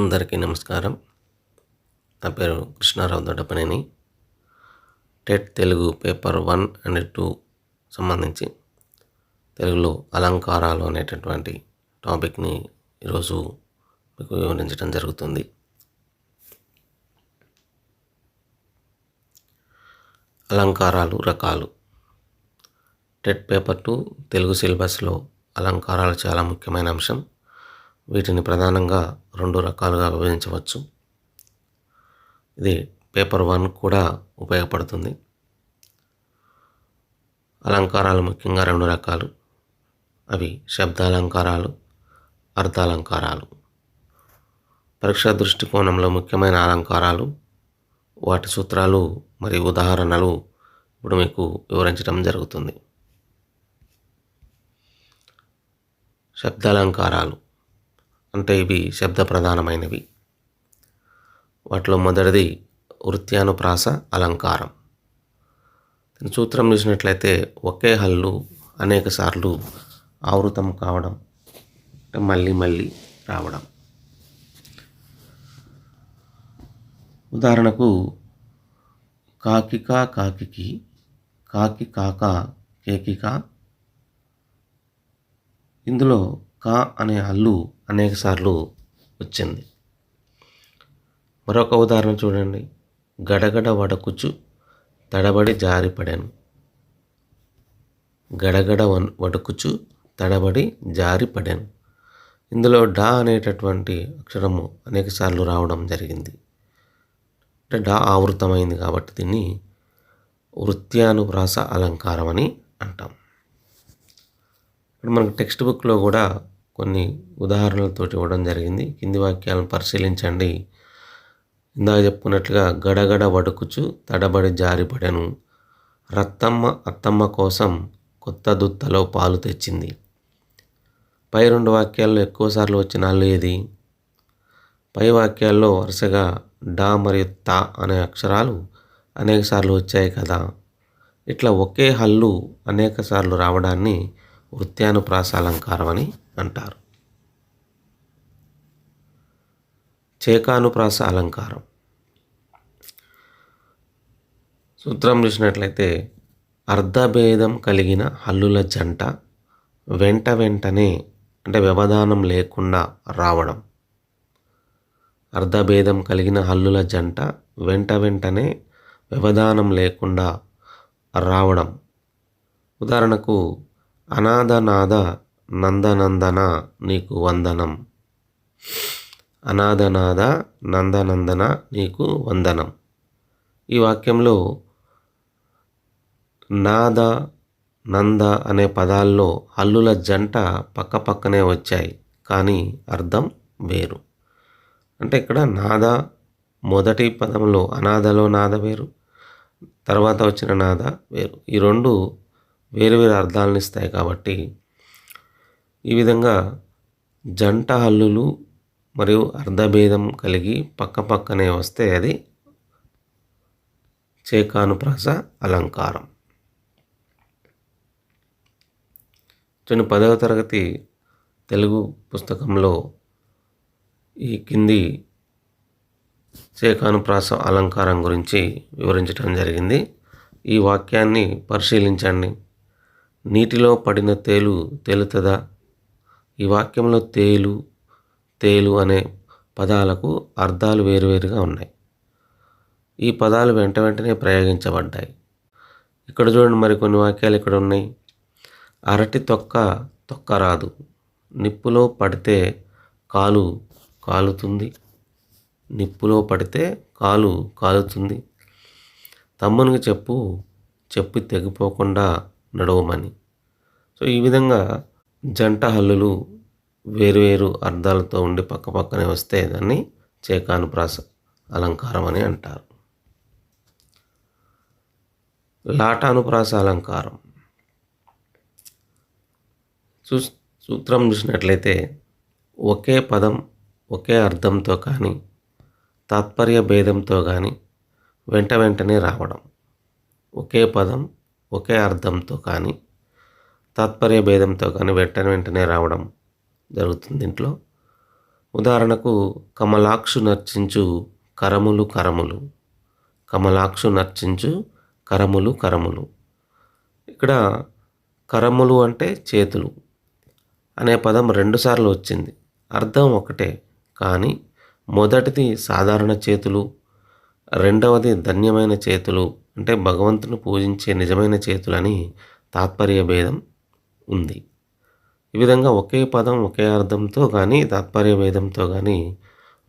అందరికీ నమస్కారం. నా పేరు Krishnarao Doddapaneni. TET Telugu paper one and two సంబంధించి తెలుగులో అలంకారాలు అనేటటువంటి టాపిక్ని ఈరోజు మీకు వివరించడం జరుగుతుంది. అలంకారాలు రకాలు. టెట్ పేపర్ టూ తెలుగు సిలబస్లో అలంకారాలు చాలా ముఖ్యమైన అంశం. వీటిని ప్రధానంగా రెండు రకాలుగా విభజించవచ్చు. ఇది పేపర్ వన్ కూడా ఉపయోగపడుతుంది. అలంకారాలు ముఖ్యంగా రెండు రకాలు. అవి శబ్దాలంకారాలు అర్థాలంకారాలు. పరీక్షా దృష్టికోణంలో ముఖ్యమైన అలంకారాలు వాటి సూత్రాలు మరియు ఉదాహరణలు ఇప్పుడు మీకు వివరించడం జరుగుతుంది. శబ్దాలంకారాలు. అంటే ఇవి శబ్ద ప్రధానమైనవి వాటిలో మొదటిది వృత్యానుప్రాస అలంకారం. సూత్రం చూసినట్లయితే ఒకే హల్లు అనేక సార్లు ఆవృతం కావడం అంటే మళ్ళీ మళ్ళీ రావడం. ఉదాహరణకు కాకిక కాకికి కాకి కాక కేకిక ఇందులో కా అనే హల్లు అనేకసార్లు వచ్చింది. మరొక ఉదాహరణ చూడండి. గడగడ వడకుచు తడబడి జారిపడాను. గడగడ వన్ వడకుచు తడబడి జారిపడాను. ఇందులో డా అనేటటువంటి అక్షరము అనేకసార్లు రావడం జరిగింది. అంటే డా ఆవృతమైంది కాబట్టి దీన్ని వృత్యానుప్రాస అలంకారం అని అంటాం. ఇప్పుడు మనకు టెక్స్ట్ బుక్లో కూడా కొన్ని ఉదాహరణలతోటి ఇవ్వడం జరిగింది. కింది వాక్యాలను పరిశీలించండి. ఇందాక చెప్పుకున్నట్లుగా గడగడ వడుకుచు తడబడి జారిపడెను. రత్తమ్మ అత్తమ్మ కోసం కొత్త దుత్తలో పాలు తెచ్చింది. పై రెండు వాక్యాల్లో ఎక్కువసార్లు వచ్చిన అల్లు ఏది? పై వాక్యాల్లో వరుసగా డా మరియు తా అనే అక్షరాలు అనేక సార్లు వచ్చాయి కదా. ఇట్లా ఒకే హల్లు అనేక సార్లు రావడాన్ని వృత్యానుప్రాస అలంకారం అని అంటారు. చేకానుప్రాస అలంకారం. సూత్రం చూసినట్లయితే అర్ధభేదం కలిగిన హల్లుల జంట వెంట వెంటనే అంటే వ్యవధానం లేకుండా రావడం. అర్ధభేదం కలిగిన హల్లుల జంట వెంట వెంటనే వ్యవధానం లేకుండా రావడం. ఉదాహరణకు అనాథనాథ నందనందన నీకు వందనం. అనాథనాథ నందనందన నీకు వందనం. ఈ వాక్యంలో నాద నంద అనే పదాల్లో హల్లుల జంట పక్క పక్కనే వచ్చాయి కానీ అర్థం వేరు. అంటే ఇక్కడ నాద మొదటి పదంలో అనాథలో నాద వేరు తర్వాత వచ్చిన నాద వేరు. ఈ రెండు వేరు వేరు అర్థాలను ఇస్తాయి కాబట్టి ఈ విధంగా జంట హల్లులు మరియు అర్ధభేదం కలిగి పక్క పక్కనే వస్తే అది చేకానుప్రాస అలంకారం. చూడండి పదవ తరగతి తెలుగు పుస్తకంలో ఈ కింది చేకానుప్రాస అలంకారం గురించి వివరించడం జరిగింది. ఈ వాక్యాన్ని పరిశీలించండి. నీటిలో పడిన తేలు తేలుతుందా? ఈ వాక్యంలో తేలు తేలు అనే పదాలకు అర్థాలు వేరువేరుగా ఉన్నాయి. ఈ పదాలు వెంట వెంటనే ప్రయోగించబడ్డాయి. ఇక్కడ చూడండి మరి కొన్ని వాక్యాలు ఇక్కడ ఉన్నాయి. అరటి తొక్క తొక్క రాదు నిప్పులో పడితే కాలు కాలుతుంది. నిప్పులో పడితే కాలు కాలుతుంది. తమ్మునికి చెప్పు చెప్పు తెగిపోకుండా నడవమని. సో ఈ విధంగా జంట హల్లులు వేరువేరు అర్థాలతో ఉండి పక్క పక్కనే వస్తే దాన్ని చేకానుప్రాస అలంకారం అని అంటారు. లాటానుప్రాస అలంకారం. చూ సూత్రం చూసినట్లయితే ఒకే పదం ఒకే అర్థంతో కానీ తాత్పర్య భేదంతో కానీ వెంట వెంటనే రావడం. ఒకే పదం ఒకే అర్థంతో కానీ తాత్పర్య భేదంతో కానీ వెంటనే వెంటనే రావడం జరుగుతుంది దీంట్లో. ఉదాహరణకు కమలాక్షు నర్చించు కరములు కరములు. కమలాక్షు నర్చించు కరములు కరములు. ఇక్కడ కరములు అంటే చేతులు అనే పదం రెండుసార్లు వచ్చింది. అర్థం ఒకటే కానీ మొదటిది సాధారణ చేతులు రెండవది ధన్యమైన చేతులు అంటే భగవంతుని పూజించే నిజమైన చేతులని తాత్పర్య భేదం ఉంది. ఈ విధంగా ఒకే పదం ఒకే అర్థంతో కానీ తాత్పర్య భేదంతో కానీ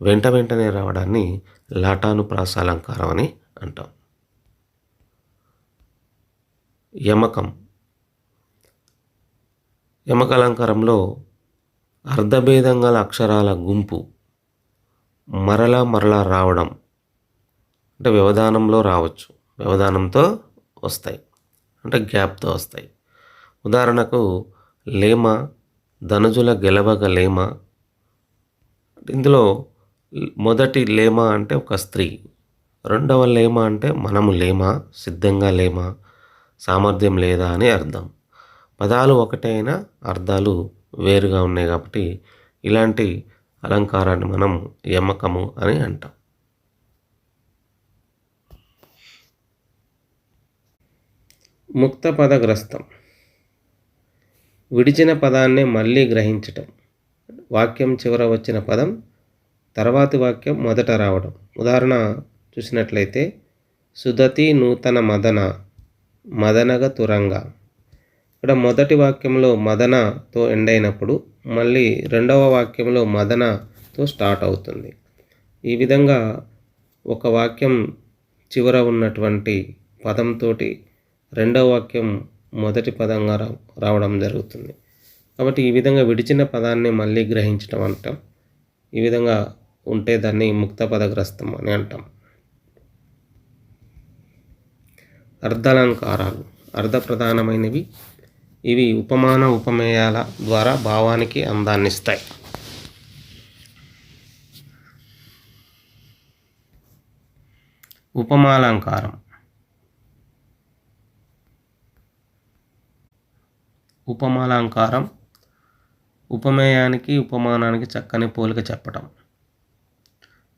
వెంట వెంటనే రావడాన్ని లాటాను ప్రాసాలంకారం అని అంటాం. యమకం. యమకలంకారంలో అర్ధభేదం గల అక్షరాల గుంపు మరలా మరలా రావడం అంటే వ్యవధానంలో రావచ్చు. వ్యవధానంతో వస్తాయి. అంటే గ్యాప్తో వస్తాయి. ఉదాహరణకు లేమ ధనుజుల గెలవగ లేమ. ఇందులో మొదటి లేమ అంటే ఒక స్త్రీ రెండవ లేమ అంటే మనము లేమ సిద్ధంగా లేమ సామర్థ్యం లేదా అని అర్థం. పదాలు ఒకటే అయినా అర్థాలు వేరుగా ఉన్నాయి కాబట్టి ఇలాంటి అలంకారాన్ని మనం యమకము అని అంటాం. ముక్త పదగ్రస్తం. విడిచిన పదాన్నే మళ్ళీ గ్రహించటం. వాక్యం చివర వచ్చిన పదం తర్వాతి వాక్యం మొదట రావడం ఉదాహరణ చూసినట్లయితే సుదతి నూతన మదన మదనగ తురంగ. ఇక్కడ మొదటి వాక్యంలో మదనతో ఎండ్ అయినప్పుడు మళ్ళీ రెండవ వాక్యంలో మదనతో స్టార్ట్ అవుతుంది. ఈ విధంగా ఒక వాక్యం చివర ఉన్నటువంటి పదంతో రెండవ వాక్యం మొదటి పదంగా రా రావడం జరుగుతుంది. కాబట్టి ఈ విధంగా విడిచిన పదాన్ని మళ్ళీ గ్రహించడం అంటాం. ఈ విధంగా ఉంటే దాన్ని ముక్త పదగ్రస్తం అని అంటాం. అర్ధాలంకారాలు అర్ధప్రధానమైనవి ఇవి ఉపమాన ఉపమేయాల ద్వారా భావానికి అందాన్నిస్తాయి ఉపమాలంకారం ఉపమాలంకారం ఉపమేయానికి ఉపమానానికి చక్కని పోలిక చెప్పటం.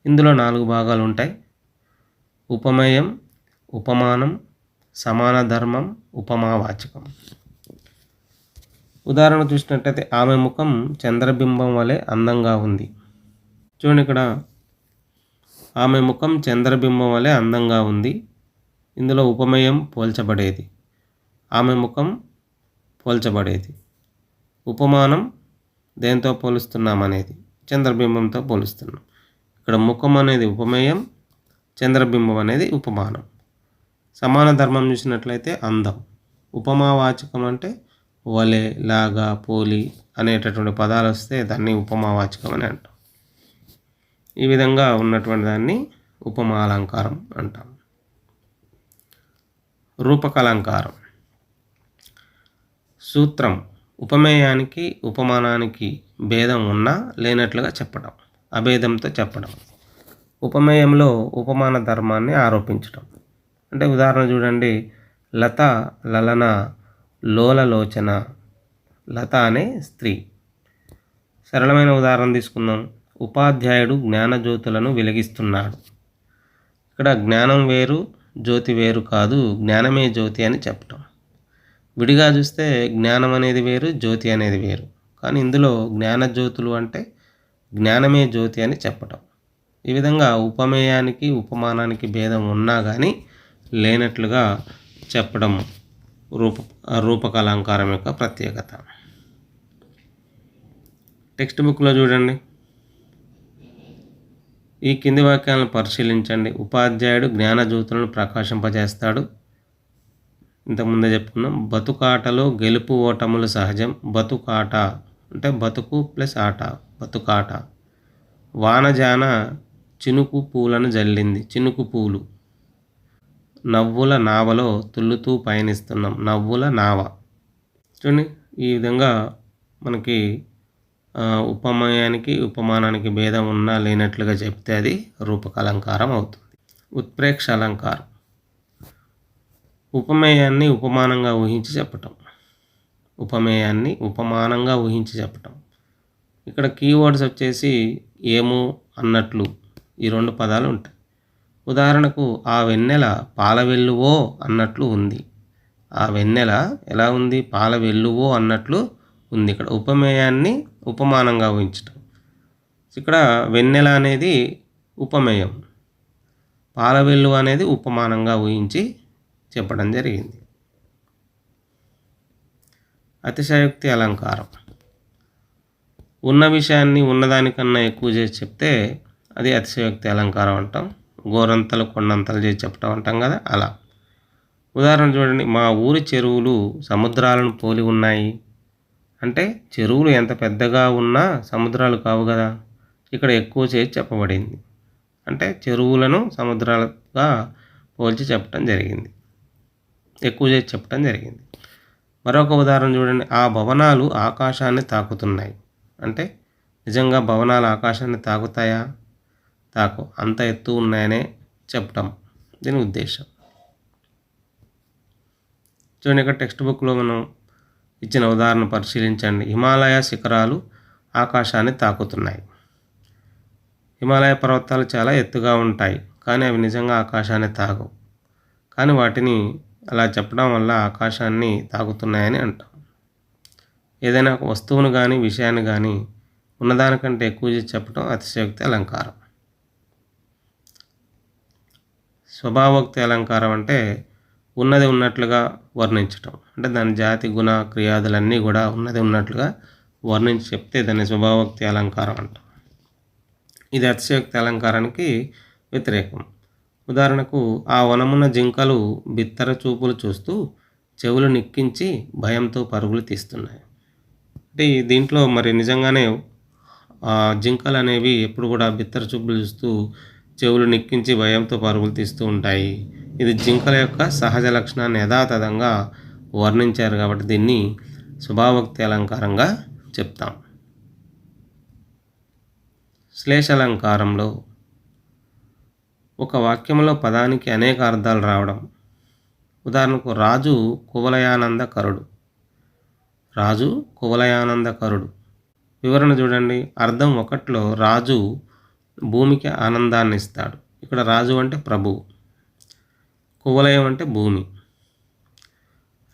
ఇందులో నాలుగు భాగాలు ఉంటాయి ఉపమేయం ఉపమానం సమాన ధర్మం ఉపమావాచకం. ఉదాహరణ చూసినట్టయితే ఆమె ముఖం చంద్రబింబం వలె అందంగా ఉంది. చూడండి ఇక్కడ. ఆమె ముఖం చంద్రబింబం వలె అందంగా ఉంది. ఇందులో ఉపమేయం పోల్చబడేది. ఆమె ముఖం పోల్చబడేది. ఉపమానం దేంతో పోలుస్తున్నాం అనేది చంద్రబింబంతో పోలుస్తున్నాం. ఇక్కడ ముఖం అనేది ఉపమేయం చంద్రబింబం అనేది ఉపమానం. సమాన ధర్మం చూసినట్లయితే అందం. ఉపమావాచకం అంటే వలె లాగా పోలి అనేటటువంటి పదాలు వస్తే దాన్ని ఉపమావాచకం అని అంటాం. ఈ విధంగా ఉన్నటువంటి దాన్ని ఉపమాలంకారం అంటాం. రూపకలంకారం. సూత్రం ఉపమేయానికి ఉపమానానికి భేదం ఉన్నా లేనట్లుగా చెప్పడం అభేదంతో చెప్పడం. ఉపమేయంలో ఉపమాన ధర్మాన్ని ఆరోపించడం. అంటే ఉదాహరణ చూడండి. లత లలన లోలలోచన లత అనే స్త్రీ. సరళమైన ఉదాహరణ తీసుకుందాం. ఉపాధ్యాయుడు జ్ఞానజ్యోతులను వెలిగిస్తున్నాడు. ఇక్కడ జ్ఞానం వేరు జ్యోతి వేరు కాదు జ్ఞానమే జ్యోతి అని చెప్పటం. విడిగా చూస్తే జ్ఞానం అనేది వేరు జ్యోతి అనేది వేరు. కానీ ఇందులో జ్ఞాన జ్యోతులు అంటే జ్ఞానమే జ్యోతి అని చెప్పటం. ఈ విధంగా ఉపమేయానికి ఉపమానానికి భేదం ఉన్నా కానీ లేనట్లుగా చెప్పడం రూప రూపకలంకారం యొక్క ప్రత్యేకత. టెక్స్ట్ బుక్లో చూడండి. ఈ కింది వాక్యాలను పరిశీలించండి. ఉపాధ్యాయుడు జ్ఞానజ్యోతులను ప్రకాశింపజేస్తాడు. ఇంతకుముందే చెప్పుకున్నాం. బతుకాటలో గెలుపు ఓటములు సహజం. బతుకాట అంటే బతుకు ప్లస్ ఆట బతుకాట. వానజాన చినుకు పూలను జల్లింది. చినుకు పూలు. నవ్వుల నావలో తుల్లుతూ పయనిస్తున్నాం. నవ్వుల నావ. చూడండి ఈ విధంగా మనకి ఉపమయానికి ఉపమానానికి భేదం ఉన్నా లేనట్లుగా చెప్తే అది రూపకలంకారం అవుతుంది. ఉత్ప్రేక్ష అలంకారం ఉపమేయాన్ని ఉపమానంగా ఊహించి చెప్పటం. ఉపమేయాన్ని ఉపమానంగా ఊహించి చెప్పటం. ఇక్కడ కీవర్డ్స్ వచ్చేసి ఏమో అన్నట్లు ఈ రెండు పదాలు ఉంటాయి. ఉదాహరణకు ఆ వెన్నెల పాల వెల్లువో అన్నట్లు ఉంది. ఆ వెన్నెల ఎలా ఉంది? పాల వెల్లువో అన్నట్లు ఉంది. ఇక్కడ ఉపమేయాన్ని ఉపమానంగా ఊహించటం. ఇక్కడ వెన్నెల అనేది ఉపమేయం. పాల వెల్లువ అనేది ఉపమానంగా ఊహించి చెప్పడం జరిగింది. అతిశయోక్తి అలంకారం. ఉన్న విషయాన్ని ఉన్నదానికన్నా ఎక్కువ చేసి చెప్తే అది అతిశయోక్తి అలంకారం అంటాం. గోరంతలు కొండంతలు చేసి చెప్పడం అంటాం కదా అలా. ఉదాహరణ చూడండి మా ఊరి చెరువులు సముద్రాలను పోలి ఉన్నాయి. అంటే చెరువులు ఎంత పెద్దగా ఉన్నా సముద్రాలు కావు కదా. ఇక్కడ ఎక్కువ చేసి చెప్పబడింది. అంటే చెరువులను సముద్రాలుగా పోల్చి చెప్పడం జరిగింది. ఎక్కువ చేసి చెప్పడం జరిగింది. మరొక ఉదాహరణ చూడండి. ఆ భవనాలు ఆకాశాన్ని తాకుతున్నాయి. అంటే నిజంగా భవనాలు ఆకాశాన్ని తాకుతాయా? తాకు. అంత ఎత్తు ఉన్నాయనే చెప్పటం దీని ఉద్దేశం. చూడండి ఇక్కడ టెక్స్ట్ బుక్లో మనం ఇచ్చిన ఉదాహరణ పరిశీలించండి. హిమాలయ శిఖరాలు ఆకాశాన్ని తాకుతున్నాయి. హిమాలయ పర్వతాలు చాలా ఎత్తుగా ఉంటాయి. కానీ అవి నిజంగా ఆకాశాన్ని తాగవు కానీ వాటిని అలా చెప్పడం వల్ల ఆకాశాన్ని తాకుతున్నాయని అంటాం. ఏదైనా ఒక వస్తువును కానీ విషయాన్ని కానీ ఉన్నదానికంటే ఎక్కువ చెప్పడం అతిశయోక్తి అలంకారం. స్వభావోక్తి అలంకారం అంటే ఉన్నది ఉన్నట్లుగా వర్ణించటం. అంటే దాని జాతి గుణ క్రియాదులన్నీ కూడా ఉన్నది ఉన్నట్లుగా వర్ణించి చెప్తే దాన్ని స్వభావోక్తి అలంకారం అంటాం. ఇది అతిశయోక్తి అలంకారానికి వ్యతిరేకం. ఉదాహరణకు ఆ వనమున జింకలు బిత్తర చూపులు చూస్తూ చెవులు నిక్కించి భయంతో పరుగులు తీస్తున్నాయి. అంటే దీంట్లో మరి నిజంగానే జింకలు అనేవి ఎప్పుడు కూడా బిత్తర చూపులు చూస్తూ చెవులు నిక్కించి భయంతో పరుగులు తీస్తూ ఉంటాయి. ఇది జింకల యొక్క సహజ లక్షణాన్ని యథాతథంగా వర్ణించారు కాబట్టి దీన్ని శుభావక్తి అలంకారంగా చెప్తాం. శ్లేషాలంకారంలో ఒక వాక్యంలో పదానికి అనేక అర్థాలు రావడం. ఉదాహరణకు రాజు కువలయానందకరుడు రాజు కువలయానందకరుడు వివరణ చూడండి. అర్థం ఒకటిలో రాజు భూమికి ఆనందాన్ని ఇస్తాడు. ఇక్కడ రాజు అంటే ప్రభువు కువలయం అంటే భూమి.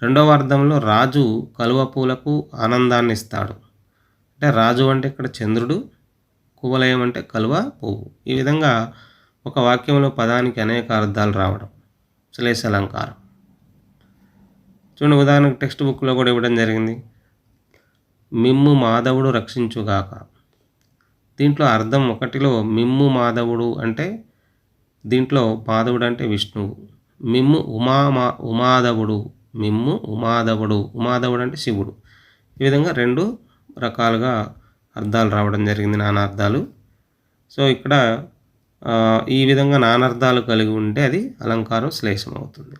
రెండవ అర్థంలో రాజు కలువ పూలకు ఆనందాన్ని ఇస్తాడు. అంటే రాజు అంటే ఇక్కడ చంద్రుడు కువలయం అంటే కలువ పువ్వు. ఈ విధంగా ఒక వాక్యంలో పదానికి అనేక అర్థాలు రావడం శ్లేష అలంకారం. చూడండి ఉదాహరణకు టెక్స్ట్ బుక్లో కూడా ఇవ్వడం జరిగింది. మిమ్ము మాధవుడు రక్షించుగాక. దీంట్లో అర్థం ఒకటిలో మిమ్ము మాధవుడు అంటే దీంట్లో మాధవుడు అంటే విష్ణువు. మిమ్ము ఉమా మా ఉమాధవుడు మిమ్ము ఉమాధవుడు ఉమాధవుడు అంటే శివుడు. ఈ విధంగా రెండు రకాలుగా అర్థాలు రావడం జరిగింది నానార్థాలు సో ఇక్కడ ఈ విధంగా నానార్థాలు కలిగి ఉంటే అది అలంకారం శ్లేషం అవుతుంది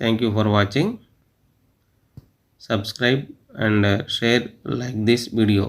thank you for watching subscribe and share like this video